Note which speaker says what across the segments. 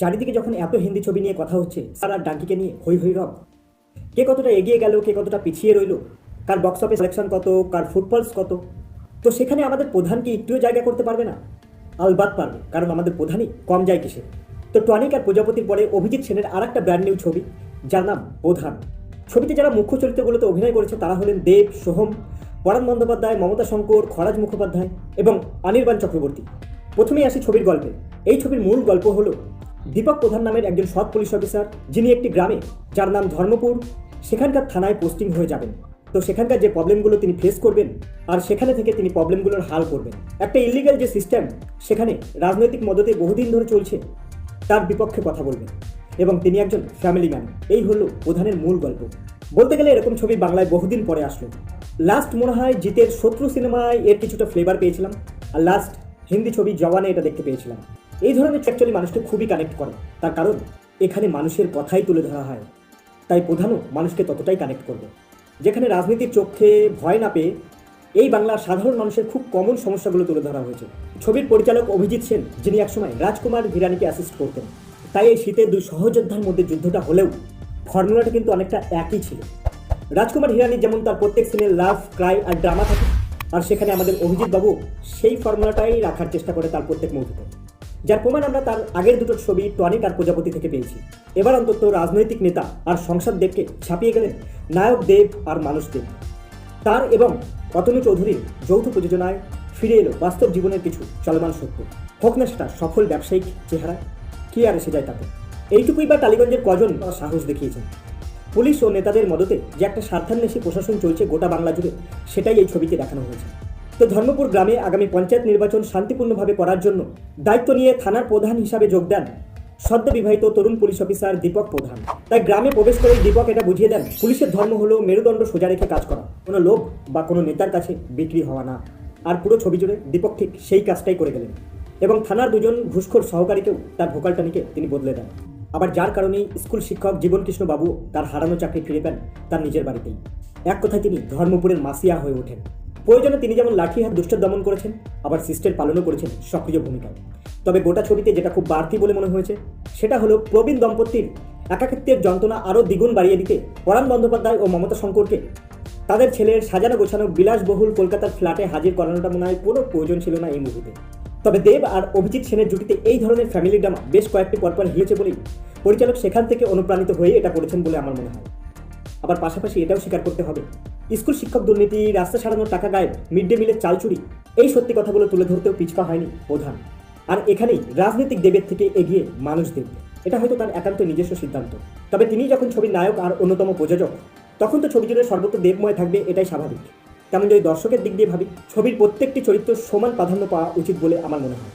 Speaker 1: চারিদিকে যখন এত হিন্দি ছবি নিয়ে কথা হচ্ছে আর ডাঙ্কিকে নিয়ে হই হই রব। কে কতটা এগিয়ে গেল, কে কতটা পিছিয়ে রইল, কার বক্স অফিস সিলেকশন কত, কার ফুটবলস কত। তো সেখানে আমাদের প্রধান কি একটুও জায়গা করতে পারবে না? আলবাত পারবে, কারণ আমাদের প্রধানই কম যায় কিসে। তো টনিক আর প্রজাপতির পরে অভিজিৎ সেনের আর একটা ব্র্যান্ড নিউ ছবি, যার নাম প্রধান। ছবিতে যারা মুখ্য চরিত্রগুলোতে অভিনয় করেছে, তারা হলেন দেব, সোহম, পরাণ বন্দ্যোপাধ্যায়, মমতা শঙ্কর, খরাজ মুখোপাধ্যায় এবং অনির্বাণ চক্রবর্তী। প্রথমেই আসি ছবির গল্পে। এই ছবির মূল গল্প হলো দীপক প্রধান নামের একজন সৎ পুলিশ অফিসার যিনি একটি গ্রামে, যার নাম ধর্মপুর, সেখানকার থানায় পোস্টিং হয়ে যাবেন। তো সেখানকার যে প্রবলেমগুলো তিনি ফেস করবেন, আর সেখানে থেকে তিনি প্রবলেমগুলোর হাল করবেন। একটা ইলিগাল যে সিস্টেম সেখানে রাজনৈতিক মদতে বহুদিন ধরে চলছে, তার বিপক্ষে কথা বলবেন। এবং তিনি একজন ফ্যামিলি ম্যান এই হলো প্রধানের মূল গল্প। বলতে গেলে এরকম ছবি বাংলায় বহুদিন পরে আসলো। লাস্ট মনে হয় জিতের শত্রু সিনেমায় এর কিছুটা ফ্লেভার পেয়েছিলাম, আর লাস্ট হিন্দি ছবি জওয়ানে এটা দেখতে পেয়েছিলাম। এই ধরনের অ্যাকচুয়ালি মানুষকে খুবই কানেক্ট করে। তার কারণ, এখানে মানুষের কথাই তুলে ধরা হয়। তাই প্রধানও মানুষকে ততটাই কানেক্ট করবে। যেখানে রাজনীতির চোখে ভয় না পেয়ে এই বাংলার সাধারণ মানুষের খুব কমন সমস্যাগুলো তুলে ধরা হয়েছে। ছবির পরিচালক অভিজিৎ সেন, যিনি একসময় রাজকুমার হিরানিকে অ্যাসিস্ট করতেন, তাই এই শীতের দুই সহযোদ্ধার মধ্যে যুদ্ধটা হলেও ফর্মুলাটা কিন্তু অনেকটা একই ছিল। রাজকুমার হিরানি যেমন তার প্রত্যেক সিনে লাভ ক্রাই আর ড্রামা থাকে, আর সেখানে আমাদের অভিজিৎ বাবু সেই ফর্মুলাটাই রাখার চেষ্টা করে তার প্রত্যেক মুভিতে যার প্রমাণ আমরা তার আগের দুটো ছবি টনিক আর প্রজাপতি থেকে পেয়েছি। এবার অন্তত রাজনৈতিক নেতা আর সংসদ দেবকে ছাপিয়ে গেলেন নায়ক দেব আর মানুষ দেব। তার এবং অতনু চৌধুরীর যৌথ প্রযোজনায় ফিরে এলো বাস্তব জীবনের কিছু চলমান সত্য। হোক না সেটা সফল ব্যবসায়িক চেহারা, কি আর এসে যায় তাতে? এইটুকুই বা টালিগঞ্জের কজন সাহস দেখিয়েছেন? পুলিশ ও নেতাদের মদতে যে একটা স্বার্থান্বেষী প্রশাসন চলছে গোটা বাংলা জুড়ে, সেটাই এই ছবিতে দেখানো হয়েছে। তো ধর্মপুর গ্রামে আগামী পঞ্চায়েত নির্বাচন শান্তিপূর্ণভাবে করার জন্য দায়িত্ব নিয়ে থানার প্রধান হিসাবে যোগ দেন সদ্য বিবাহিত তরুণ পুলিশ অফিসার দীপক প্রধান। তাই গ্রামে প্রবেশ করে দীপক এটা বুঝিয়ে দেন, পুলিশের ধর্ম হলো মেরুদণ্ড সোজা রেখে কাজ করা। কোনো লোক বা কোনো নেতার কাছে বিক্রি হওয়া না। আর পুরো ছবি জুড়ে দীপক ঠিক সেই কাজটাই করে গেলেন এবং থানার দুজন ঘুষখোর সহকারীকেও তার ভোকালটা নিকে তিনি বদলে দেন। আবার যার কারণেই স্কুল শিক্ষক জীবন কৃষ্ণ বাবু তার হারানো চাকরি ফিরে পান তার নিজের বাড়িতেই। এক কথায় তিনি ধর্মপুরের মাসিয়া হয়ে ওঠেন। প্রয়োজনে তিনি যেমন লাঠি হাত দুষ্টের দমন করেছেন, আবার সিস্টের পালনও করেছেন সক্রিয় ভূমিকায়। তবে গোটা ছবিতে যেটা খুব বাড়তি বলে মনে হয়েছে, সেটা হলো প্রবীণ দম্পতির একাকিত্বের যন্ত্রণা আরও দ্বিগুণ বাড়িয়ে দিতে পরাণ বন্দ্যোপাধ্যায় ও মমতা শঙ্করকে। তাদের ছেলের সাজানো গোছানো বিলাসবহুল কলকাতার ফ্ল্যাটে হাজির করানোটা মনে হয় কোনো প্রয়োজন ছিল না এই মুভিতে তবে দেব আর অভিজিৎ সেনের জুটিতে এই ধরনের ফ্যামিলি ড্রামা বেশ কয়েকটি পরপর হিয়েছে বলেই পরিচালক সেখান থেকে অনুপ্রাণিত হয়ে এটা করেছেন বলে আমার মনে হয়। আবার পাশাপাশি এটাও স্বীকার করতে হবে। স্কুল শিক্ষক দুর্নীতি, রাস্তা সারানোর টাকা গায়েব, মিড ডে মিলের চাল চুরি, এই সত্যি কথাগুলো তুলে ধরতেও পিছপা হয়নি প্রধান। আর এখানেই রাজনৈতিক দেবের থেকে এগিয়ে মানুষ দেব এটা হয়তো তার একান্ত নিজস্ব সিদ্ধান্ত। তবে তিনি যখন ছবির নায়ক আর অন্যতম প্রযোজক, তখন তো ছবি জুড়ে সর্বত্র দেবময় থাকবে এটাই স্বাভাবিক। তেমন যদি দর্শকের দিক দিয়ে ভাবি, ছবির প্রত্যেকটি চরিত্র সমান প্রাধান্য পাওয়া উচিত বলে আমার মনে হয়।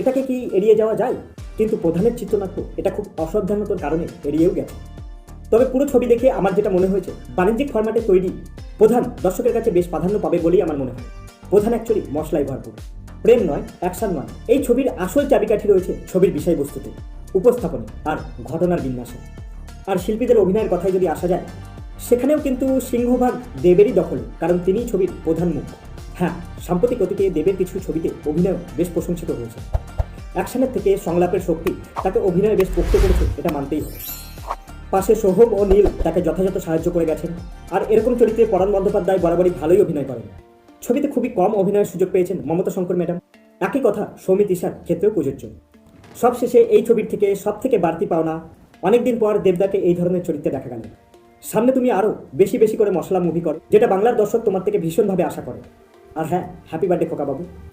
Speaker 1: এটাকে কি এড়িয়ে যাওয়া যায়? কিন্তু প্রধানের চিত্রনাট্য, এটা খুব অসাবধানতার কারণে এড়িয়েও গেছে। তবে পুরো ছবি দেখে আমার যেটা মনে হয়েছে, বাণিজ্যিক ফরম্যাটে তৈরি প্রধান দর্শকের কাছে বেশ প্রাধান্য পাবে বলেই আমার মনে হয়। প্রধান অ্যাকচুয়ালি মশলায় ভরপুর। প্রেম নয়, অ্যাকশন নয়। এই ছবির আসল চাবিকাঠি রয়েছে ছবির বিষয়বস্তুতে, উপস্থাপনে আর ঘটনার বিন্যাসে। আর শিল্পীদের অভিনয়ের কথায় যদি আসা যায়, সেখানেও কিন্তু সিংহভাগ দেবেরই দখল, কারণ তিনিই ছবির প্রধান মুখ। হ্যাঁ সাম্প্রতিক অতীতে দেবের কিছু ছবিতে অভিনয় বেশ প্রশংসিত হয়েছে। অ্যাকশনের থেকে সংলাপের শক্তি তাকে অভিনয়ে বেশ পোক্ত করেছে, এটা মানতেই হবে। পাশে সোহম ও নীল তাকে যথাযথ সাহায্য করে গেছেন। আর এরকম চরিত্রে পরাণ বন্দ্যোপাধ্যায় বরাবরই ভালোই অভিনয় করেন। ছবিতে খুবই কম অভিনয়ের সুযোগ পেয়েছেন মমতা শঙ্কর ম্যাডাম। একই কথা সৌমিত ইশার ক্ষেত্রেও প্রযোজ্য। সবশেষে এই ছবির থেকে সব থেকে বাড়তি পাওনা, অনেকদিন পর দেবদাকে এই ধরনের চরিত্রে দেখা গেল। সামনে তুমি আরও বেশি বেশি করে মশলা মুভি করো, যেটা বাংলার দর্শক তোমার থেকে ভীষণভাবে আশা করে। আর হ্যাঁ হ্যাপি বার্থডে খোকা বাবু